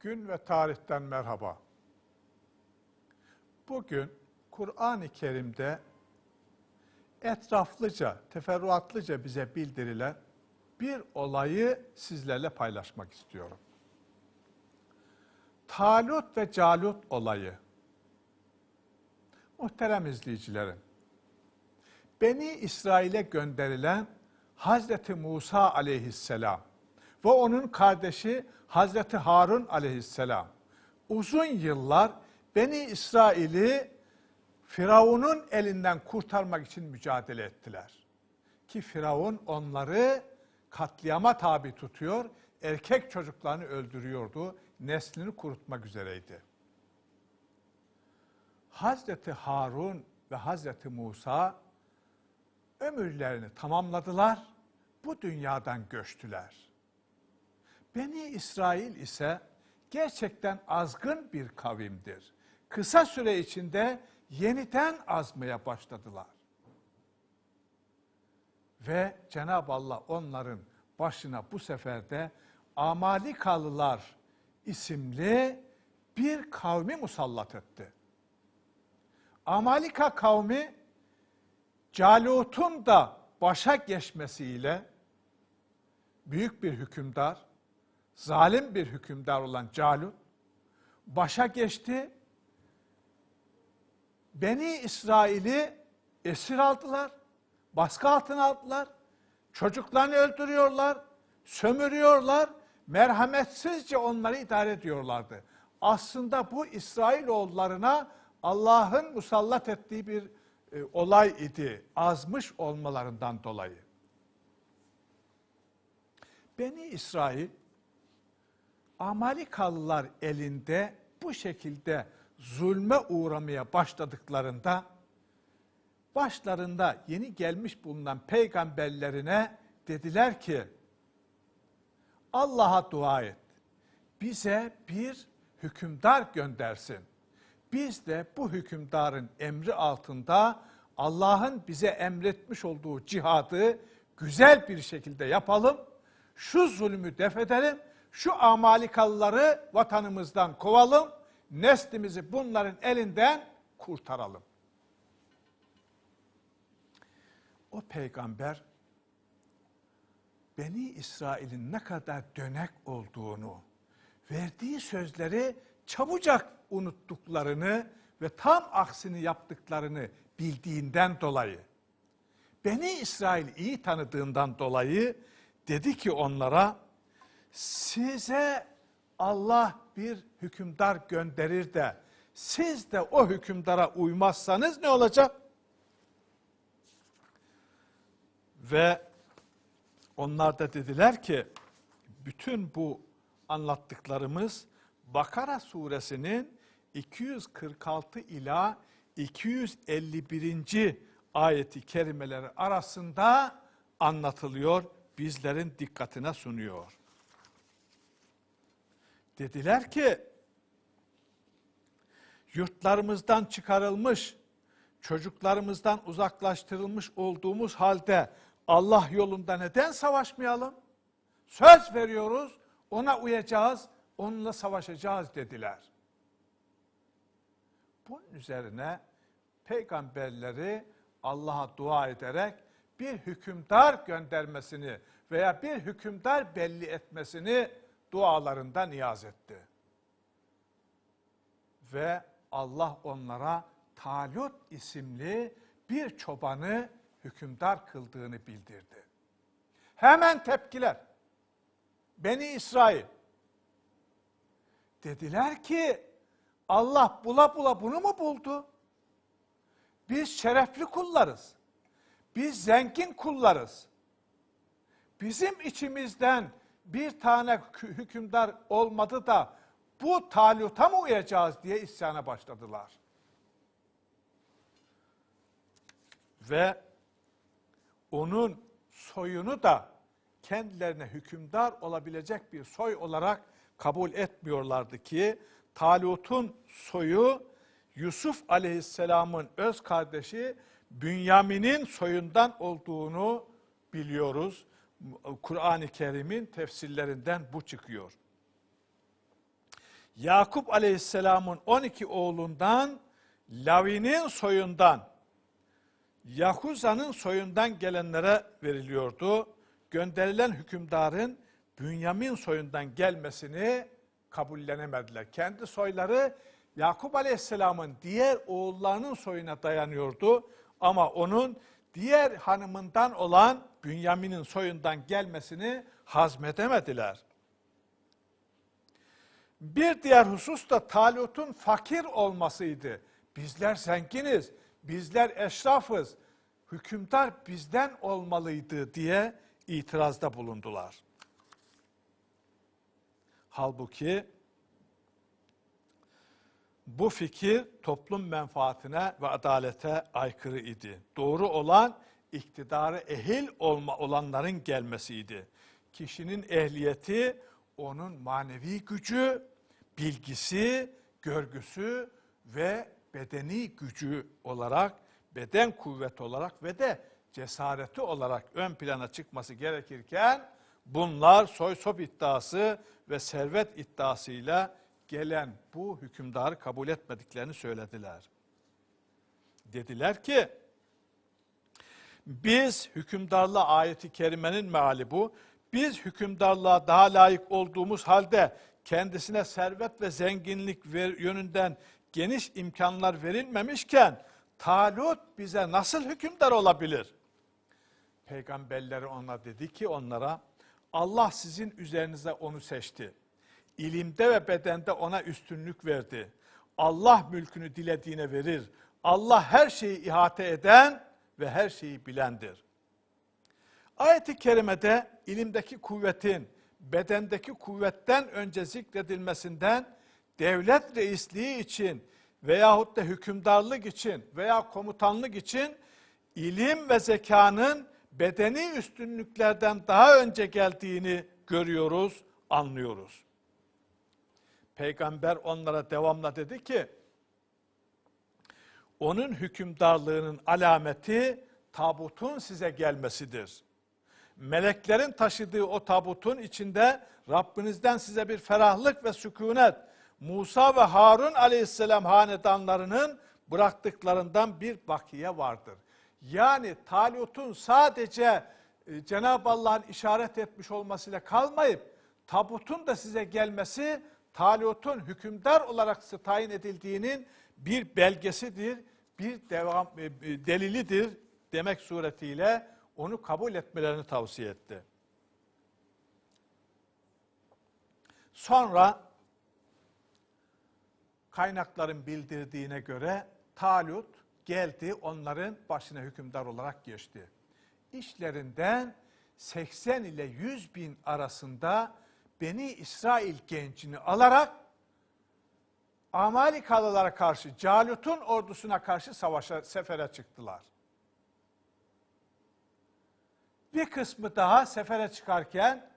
Gün ve tarihten merhaba. Bugün Kur'an-ı Kerim'de etraflıca, teferruatlıca bize bildirilen bir olayı sizlerle paylaşmak istiyorum. Talut ve Calut olayı. Muhterem izleyicilerim, Beni İsrail'e gönderilen Hazreti Musa aleyhisselam ve onun kardeşi Hazreti Harun aleyhisselam uzun yıllar Beni İsrail'i Firavun'un elinden kurtarmak için mücadele ettiler. Ki Firavun onları katliama tabi tutuyor, erkek çocuklarını öldürüyordu, neslini kurutmak üzereydi. Hazreti Harun ve Hazreti Musa ömürlerini tamamladılar, bu dünyadan göçtüler. Beni İsrail ise gerçekten azgın bir kavimdir. Kısa süre içinde yeniden azmaya başladılar. Ve Cenab-ı Allah onların başına bu sefer de Amalikalılar isimli bir kavmi musallat etti. Amalika kavmi Calut'un da başa geçmesiyle büyük bir hükümdar, zalim bir hükümdar olan Calut başa geçti. Beni İsrail'i esir aldılar, baskı altına aldılar, çocuklarını öldürüyorlar, sömürüyorlar, merhametsizce onları idare ediyorlardı. Aslında bu İsrailoğullarına Allah'ın musallat ettiği bir e, olay idi. Azmış olmalarından dolayı. Beni İsrail Amalikalılar elinde bu şekilde zulme uğramaya başladıklarında başlarında yeni gelmiş bulunan peygamberlerine dediler ki Allah'a dua et. Bize bir hükümdar göndersin. Biz de bu hükümdarın emri altında Allah'ın bize emretmiş olduğu cihadı güzel bir şekilde yapalım. Şu zulmü def. Şu amalikalıları vatanımızdan kovalım. Neslimizi bunların elinden kurtaralım. O peygamber Beni İsrail'in ne kadar dönek olduğunu, verdiği sözleri çabucak unuttuklarını ve tam aksini yaptıklarını bildiğinden dolayı, Beni İsrail iyi tanıdığından dolayı dedi ki onlara, size Allah bir hükümdar gönderir de siz de o hükümdara uymazsanız ne olacak? Ve onlar da dediler ki bütün bu anlattıklarımız Bakara suresinin 246 ila 251. ayeti kerimeleri arasında anlatılıyor, bizlerin dikkatine sunuyor. Dediler ki, yurtlarımızdan çıkarılmış, çocuklarımızdan uzaklaştırılmış olduğumuz halde Allah yolunda neden savaşmayalım? Söz veriyoruz, ona uyacağız, onunla savaşacağız dediler. Bunun üzerine peygamberleri Allah'a dua ederek bir hükümdar göndermesini veya bir hükümdar belli etmesini dualarında niyaz etti. Ve Allah onlara Talut isimli bir çobanı hükümdar kıldığını bildirdi. Hemen tepkiler. Beni İsrail dediler ki Allah bula bula bunu mu buldu? Biz şerefli kullarız. Biz zengin kullarız. Bizim içimizden bir tane hükümdar olmadı da bu taluta mı uyacağız diye isyana başladılar. Ve onun soyunu da kendilerine hükümdar olabilecek bir soy olarak kabul etmiyorlardı ki Talut'un soyu Yusuf aleyhisselamın öz kardeşi Bünyamin'in soyundan olduğunu biliyoruz. Kur'an-ı Kerim'in tefsirlerinden bu çıkıyor. Yakup Aleyhisselam'ın 12 oğlundan Lavi'nin soyundan Yahuza'nın soyundan gelenlere veriliyordu. Gönderilen hükümdarın Bünyamin soyundan gelmesini kabullenemediler. Kendi soyları Yakup Aleyhisselam'ın diğer oğullarının soyuna dayanıyordu. Ama onun diğer hanımından olan Bünyamin'in soyundan gelmesini hazmedemediler. Bir diğer husus da Talut'un fakir olmasıydı. Bizler zenginiz, bizler eşrafız, hükümdar bizden olmalıydı diye itirazda bulundular. Halbuki bu fikir toplum menfaatine ve adalete aykırı idi. Doğru olan iktidarı ehil olma olanların gelmesiydi. Kişinin ehliyeti onun manevi gücü, bilgisi, görgüsü ve bedeni gücü olarak, beden kuvveti olarak ve de cesareti olarak ön plana çıkması gerekirken bunlar soy sop iddiası ve servet iddiasıyla gelen bu hükümdarı kabul etmediklerini söylediler. Dediler ki biz hükümdarlığa ayeti kerimenin meali bu. Biz hükümdarlığa daha layık olduğumuz halde kendisine servet ve zenginlik yönünden geniş imkanlar verilmemişken Talut bize nasıl hükümdar olabilir? Peygamberleri ona dedi ki onlara Allah sizin üzerinize onu seçti. İlimde ve bedende ona üstünlük verdi. Allah mülkünü dilediğine verir. Allah her şeyi ihate eden ve her şeyi bilendir. Ayet-i kerimede ilimdeki kuvvetin bedendeki kuvvetten önce zikredilmesinden devlet reisliği için veyahut da hükümdarlık için veya komutanlık için ilim ve zekanın bedeni üstünlüklerden daha önce geldiğini görüyoruz, anlıyoruz. Peygamber onlara devamla dedi ki, onun hükümdarlığının alameti tabutun size gelmesidir. Meleklerin taşıdığı o tabutun içinde Rabbinizden size bir ferahlık ve sükunet, Musa ve Harun aleyhisselam hanedanlarının bıraktıklarından bir bakiye vardır. Yani Talut'un sadece e, Cenab-ı Allah'ın işaret etmiş olmasıyla kalmayıp tabutun da size gelmesi Talut'un hükümdar olarak tayin edildiğinin bir belgesidir, bir devam e, e, delilidir demek suretiyle onu kabul etmelerini tavsiye etti. Sonra kaynakların bildirdiğine göre Talut geldi onların başına hükümdar olarak geçti. İşlerinden 80 ile 100 bin arasında Beni İsrail gencini alarak Amalikalılara karşı, Calut'un ordusuna karşı savaşa, sefere çıktılar. Bir kısmı daha sefere çıkarken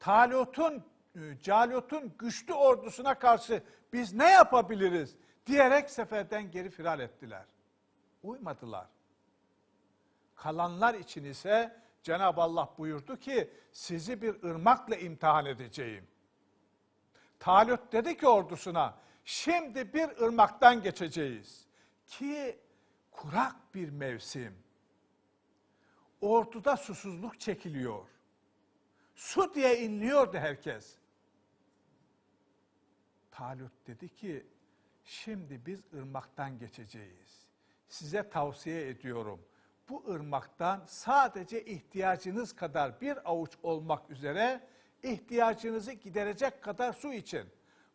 Talut'un, e, Calut'un güçlü ordusuna karşı biz ne yapabiliriz diyerek seferden geri firar ettiler. Uymadılar. Kalanlar için ise Cenab-ı Allah buyurdu ki sizi bir ırmakla imtihan edeceğim. Talut dedi ki ordusuna şimdi bir ırmaktan geçeceğiz ki kurak bir mevsim. Orduda susuzluk çekiliyor. Su diye inliyordu herkes. Talut dedi ki şimdi biz ırmaktan geçeceğiz. Size tavsiye ediyorum. Bu ırmaktan sadece ihtiyacınız kadar bir avuç olmak üzere ihtiyacınızı giderecek kadar su için.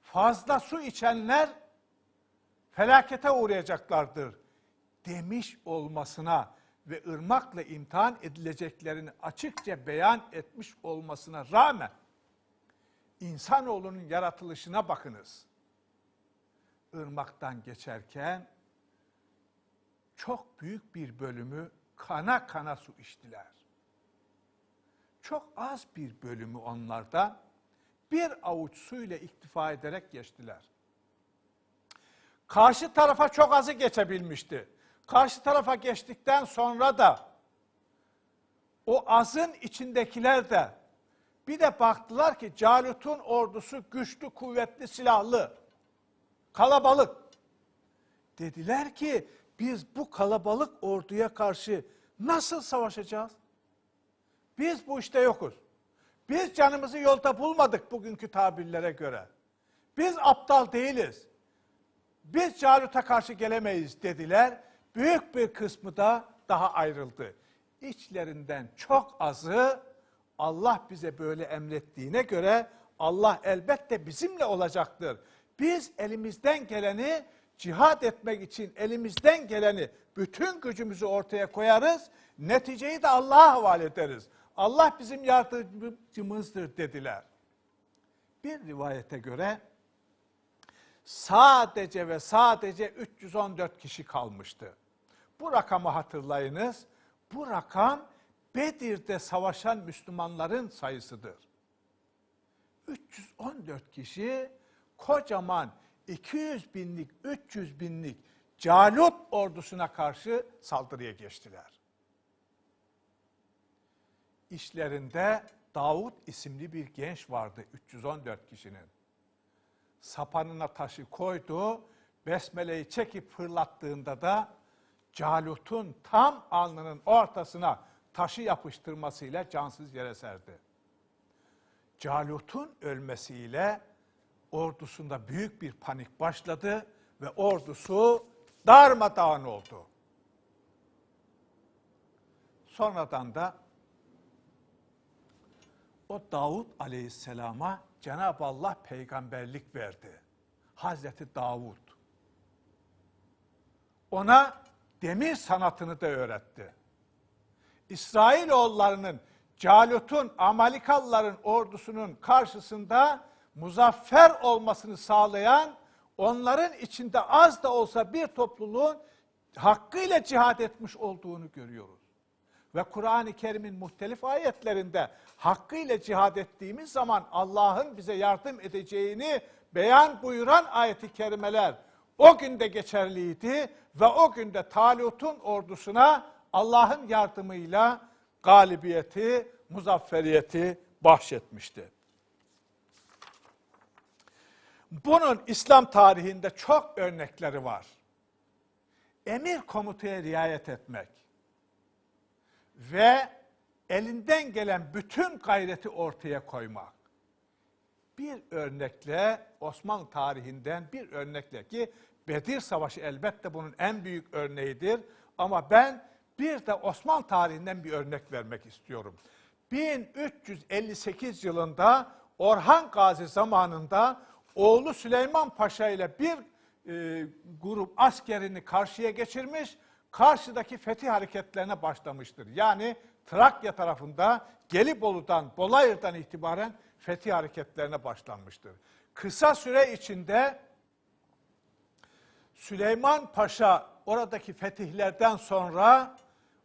Fazla su içenler felakete uğrayacaklardır demiş olmasına ve ırmakla imtihan edileceklerini açıkça beyan etmiş olmasına rağmen insanoğlunun yaratılışına bakınız. Irmaktan geçerken çok büyük bir bölümü kana kana su içtiler. Çok az bir bölümü onlarda bir avuç suyla iktifa ederek geçtiler. Karşı tarafa çok azı geçebilmişti. Karşı tarafa geçtikten sonra da o azın içindekiler de Bir de baktılar ki Calut'un ordusu güçlü, kuvvetli, silahlı, kalabalık. Dediler ki biz bu kalabalık orduya karşı nasıl savaşacağız? Biz bu işte yokuz. Biz canımızı yolda bulmadık bugünkü tabirlere göre. Biz aptal değiliz. Biz Calut'a karşı gelemeyiz dediler. Büyük bir kısmı da daha ayrıldı. İçlerinden çok azı Allah bize böyle emrettiğine göre Allah elbette bizimle olacaktır. Biz elimizden geleni cihad etmek için elimizden geleni bütün gücümüzü ortaya koyarız. Neticeyi de Allah'a havale ederiz. Allah bizim yardımcımızdır dediler. Bir rivayete göre sadece ve sadece 314 kişi kalmıştı. Bu rakamı hatırlayınız. Bu rakam Bedir'de savaşan Müslümanların sayısıdır. 314 kişi kocaman 200 binlik, 300 binlik Calut ordusuna karşı saldırıya geçtiler. İşlerinde Davut isimli bir genç vardı 314 kişinin. Sapanına taşı koydu, besmeleyi çekip fırlattığında da Calut'un tam alnının ortasına taşı yapıştırmasıyla cansız yere serdi. Calut'un ölmesiyle ordusunda büyük bir panik başladı ve ordusu darmadağın oldu. Sonradan da o Davud aleyhisselama Cenab-ı Allah peygamberlik verdi. Hazreti Davud. Ona demir sanatını da öğretti. İsrailoğullarının Calut'un, Amalikalıların ordusunun karşısında muzaffer olmasını sağlayan, onların içinde az da olsa bir topluluğun hakkıyla cihad etmiş olduğunu görüyoruz. Ve Kur'an-ı Kerim'in muhtelif ayetlerinde hakkıyla cihad ettiğimiz zaman Allah'ın bize yardım edeceğini beyan buyuran ayeti kerimeler o günde geçerliydi ve o günde Talut'un ordusuna Allah'ın yardımıyla galibiyeti, muzafferiyeti bahşetmişti. Bunun İslam tarihinde çok örnekleri var. Emir komutaya riayet etmek ve elinden gelen bütün gayreti ortaya koymak. Bir örnekle Osmanlı tarihinden bir örnekle ki Bedir Savaşı elbette bunun en büyük örneğidir. Ama ben bir de Osmanlı tarihinden bir örnek vermek istiyorum. 1358 yılında Orhan Gazi zamanında oğlu Süleyman Paşa ile bir e, grup askerini karşıya geçirmiş, karşıdaki fetih hareketlerine başlamıştır. Yani Trakya tarafında Gelibolu'dan, Bolayır'dan itibaren fetih hareketlerine başlanmıştır. Kısa süre içinde Süleyman Paşa oradaki fetihlerden sonra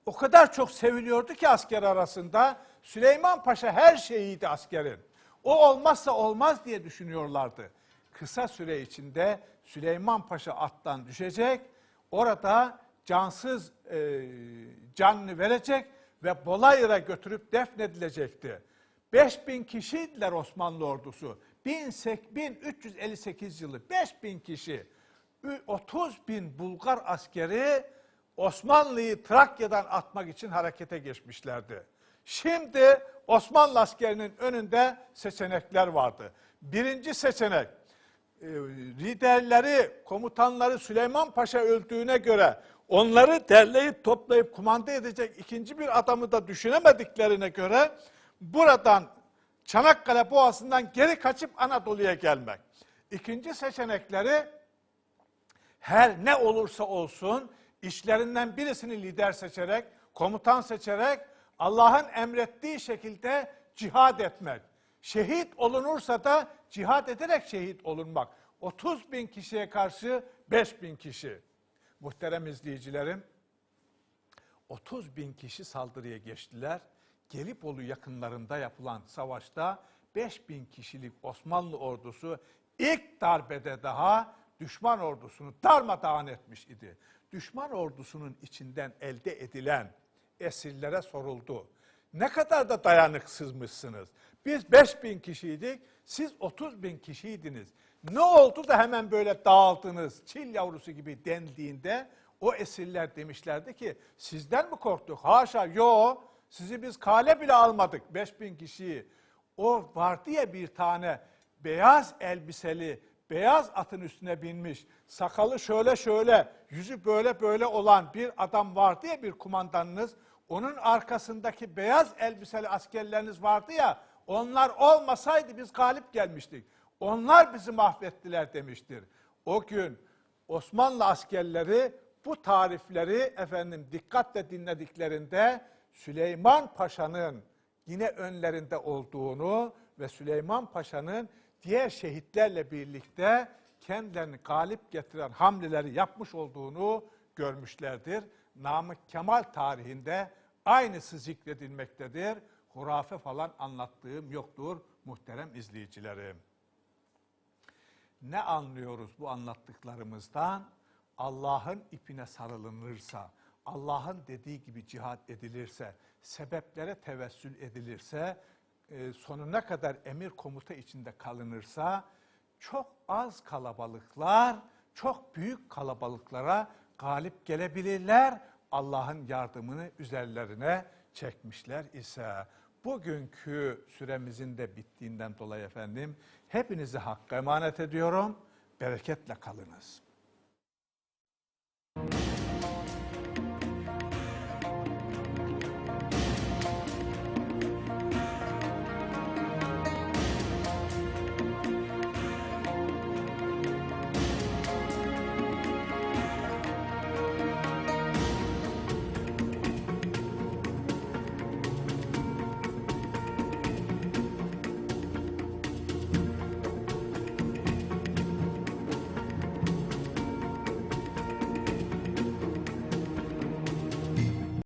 o kadar çok seviliyordu ki asker arasında. Süleyman Paşa her şeyiydi askerin. O olmazsa olmaz diye düşünüyorlardı. Kısa süre içinde Süleyman Paşa attan düşecek. Orada cansız e, canını verecek ve Bolayır'a götürüp defnedilecekti. 5000 kişiydiler Osmanlı ordusu. 1358 yılı 5000 kişi. 30 bin Bulgar askeri Osmanlı'yı Trakya'dan atmak için harekete geçmişlerdi. Şimdi Osmanlı askerinin önünde seçenekler vardı. Birinci seçenek, e, liderleri, komutanları Süleyman Paşa öldüğüne göre onları derleyip toplayıp kumanda edecek ikinci bir adamı da düşünemediklerine göre buradan Çanakkale Boğazı'ndan geri kaçıp Anadolu'ya gelmek. İkinci seçenekleri her ne olursa olsun işlerinden birisini lider seçerek, komutan seçerek Allah'ın emrettiği şekilde cihad etmek. Şehit olunursa da cihad ederek şehit olunmak. 30 bin kişiye karşı 5 bin kişi. Muhterem izleyicilerim, 30 bin kişi saldırıya geçtiler. Gelibolu yakınlarında yapılan savaşta 5 bin kişilik Osmanlı ordusu ilk darbede daha düşman ordusunu darmadağın etmiş idi. Düşman ordusunun içinden elde edilen esirlere soruldu. Ne kadar da dayanıksızmışsınız. Biz 5 bin kişiydik, siz 30 bin kişiydiniz. Ne oldu da hemen böyle dağıldınız, çil yavrusu gibi dendiğinde o esirler demişlerdi ki sizden mi korktuk? Haşa yo sizi biz kale bile almadık 5 bin kişiyi. O vardı ya bir tane beyaz elbiseli, beyaz atın üstüne binmiş, sakalı şöyle şöyle, yüzü böyle böyle olan bir adam vardı ya bir kumandanınız. Onun arkasındaki beyaz elbiseli askerleriniz vardı ya, onlar olmasaydı biz galip gelmiştik. Onlar bizi mahvettiler demiştir. O gün Osmanlı askerleri bu tarifleri efendim dikkatle dinlediklerinde Süleyman Paşa'nın yine önlerinde olduğunu ve Süleyman Paşa'nın diğer şehitlerle birlikte kendilerini galip getiren hamleleri yapmış olduğunu görmüşlerdir. Namık Kemal tarihinde aynısı zikredilmektedir. Hurafe falan anlattığım yoktur muhterem izleyicilerim. Ne anlıyoruz bu anlattıklarımızdan? Allah'ın ipine sarılınırsa, Allah'ın dediği gibi cihat edilirse, sebeplere tevessül edilirse, e, sonuna kadar emir komuta içinde kalınırsa, çok az kalabalıklar, çok büyük kalabalıklara galip gelebilirler. Allah'ın yardımını üzerlerine çekmişler ise. Bugünkü süremizin de bittiğinden dolayı efendim, hepinizi hakka emanet ediyorum. Bereketle kalınız.